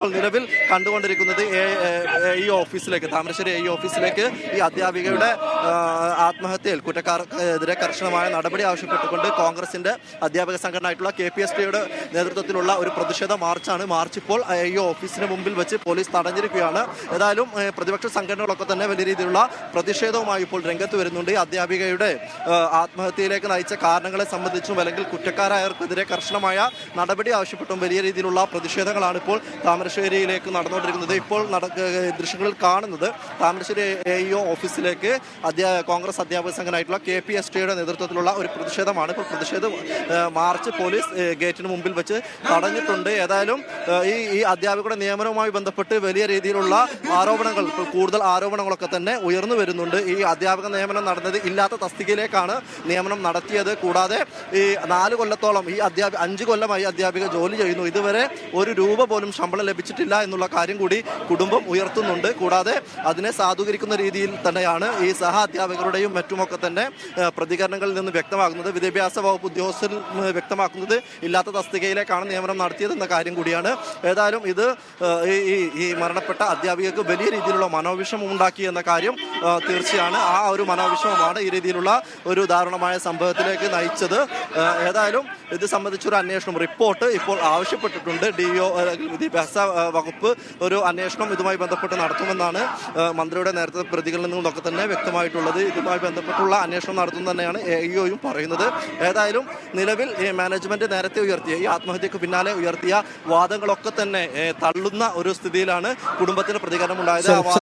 നിലവിൽ കണ്ടുകൊണ്ടിരിക്കുന്നത് ഈ ഓഫീസിലേക്ക് താമരശ്ശേരി ഈ ഓഫീസിലേക്ക് ഈ അധ്യാപികയുടെ ആത്മഹത്യയിൽ കുറ്റക്കാർക്കെതിരെ കർശനമായ നടപടി ആവശ്യപ്പെട്ടുകൊണ്ട് കോൺഗ്രസിന്റെ അധ്യാപക സംഘടനയായിട്ടുള്ള കെ പി എസ് ടിയുടെ നേതൃത്വത്തിലുള്ള ഒരു പ്രതിഷേധ മാർച്ചാണ് മാർച്ച് ഇപ്പോൾ ഈ ഓഫീസിന് മുമ്പിൽ വെച്ച് പോലീസ് തടഞ്ഞിരിക്കുകയാണ്. ഏതായാലും പ്രതിപക്ഷ സംഘടനകളൊക്കെ തന്നെ വലിയ രീതിയിലുള്ള പ്രതിഷേധവുമായി ഇപ്പോൾ രംഗത്ത് വരുന്നുണ്ട്. ഈ അധ്യാപികയുടെ ആത്മഹത്യയിലേക്ക് നയിച്ച കാരണങ്ങളെ സംബന്ധിച്ചും അല്ലെങ്കിൽ കുറ്റക്കാരായവർക്കെതിരെ കർശനമായ നടപടി ആവശ്യപ്പെട്ടും വലിയ രീതിയിലുള്ള പ്രതിഷേധങ്ങളാണ് ഇപ്പോൾ താമരശ്ശേരിയിലേക്ക് നടന്നുകൊണ്ടിരിക്കുന്നത്. ഇപ്പോൾ നടക്ക ദൃശ്യങ്ങളിൽ കാണുന്നത് താമരശ്ശേരി എ ഇ ഓഫീസിലേക്ക് അധ്യാ കോൺഗ്രസ് അധ്യാപക സംഘനായിട്ടുള്ള കെ പി എസ് ടിയുടെ നേതൃത്വത്തിലുള്ള ഒരു പ്രതിഷേധമാണ്. ഇപ്പോൾ പ്രതിഷേധ മാർച്ച് പോലീസ് ഗേറ്റിന് മുമ്പിൽ വെച്ച് തടഞ്ഞിട്ടുണ്ട്. ഏതായാലും ഈ ഈ അധ്യാപകരുടെ നിയമനവുമായി ബന്ധപ്പെട്ട് വലിയ രീതിയിലുള്ള ആരോപണങ്ങൾ കൂടുതൽ ആരോപണങ്ങളൊക്കെ തന്നെ ഉയർന്നു വരുന്നുണ്ട്. ഈ അധ്യാപക നിയമനം നടന്നത് ഇല്ലാത്ത തസ്തികയിലേക്കാണ് നിയമനം നടത്തിയത്. കൂടാതെ ഈ നാല് കൊല്ലത്തോളം ഈ അധ്യാപക അഞ്ച് കൊല്ലമായി അധ്യാപിക ജോലി ചെയ്യുന്നു. ഇതുവരെ ഒരു രൂപ പോലും ശമ്പളം ലഭിച്ചിട്ടില്ല എന്നുള്ള കാര്യം കൂടി കുടുംബം ഉയർത്തുന്നുണ്ട്. കൂടാതെ അതിനെ സാധൂകരിക്കുന്ന രീതിയിൽ തന്നെയാണ് ഈ സഹ അധ്യാപകരുടെയും മറ്റുമൊക്കെ തന്നെ പ്രതികരണങ്ങളിൽ നിന്ന് വ്യക്തമാകുന്നത്. വിദ്യാഭ്യാസ വകുപ്പ് ഉദ്യോഗസ്ഥർ വ്യക്തമാക്കുന്നത് ഇല്ലാത്ത തസ്തികയിലേക്കാണ് നിയമനം നടത്തിയത് എന്ന കാര്യം കൂടിയാണ്. ഏതായാലും ഇത് ഈ- ഈ മരണപ്പെട്ട അധ്യാപികക്ക് വലിയ രീതിയിലുള്ള മനോവിഷമം ഉണ്ടാക്കി എന്ന കാര്യം തീർച്ചയാണ്. ആ ഒരു മനോവിഷമമാണ് ഈ രീതിയിലുള്ള ഒരു ദാരുണമായ സംഭവത്തിലേക്ക് നയിച്ചത്. ഏതായാലും ഇത് സംബന്ധിച്ചൊരു അന്വേഷണം റിപ്പോർട്ട് ഇപ്പോൾ ആവശ്യപ്പെട്ടിട്ടുണ്ട്. ഡി ഒ വിദ്യാഭ്യാസ വകുപ്പ് ഒരു അന്വേഷണം ഇതുമായി ബന്ധപ്പെട്ട് നടത്തുമെന്നാണ് മന്ത്രിയുടെ നേരത്തെ പ്രതികളിൽ നിന്നൊക്കെ തന്നെ വ്യക്തമായിട്ടുള്ളത്. ഇതുമായി ബന്ധപ്പെട്ടുള്ള അന്വേഷണം നടത്തും തന്നെയാണ് എ ഇഒയും പറയുന്നത്. ഏതായാലും നിലവിൽ മാനേജ്മെന്റ് നേരത്തെ ഉയർത്തിയ ഈ ആത്മഹത്യക്ക് പിന്നാലെ ഉയർത്തിയ വാദങ്ങളൊക്കെ തന്നെ തള്ളുന്ന ഒരു സ്ഥിതിയിലാണ് കുടുംബത്തിന് പ്രതികരണം വാദം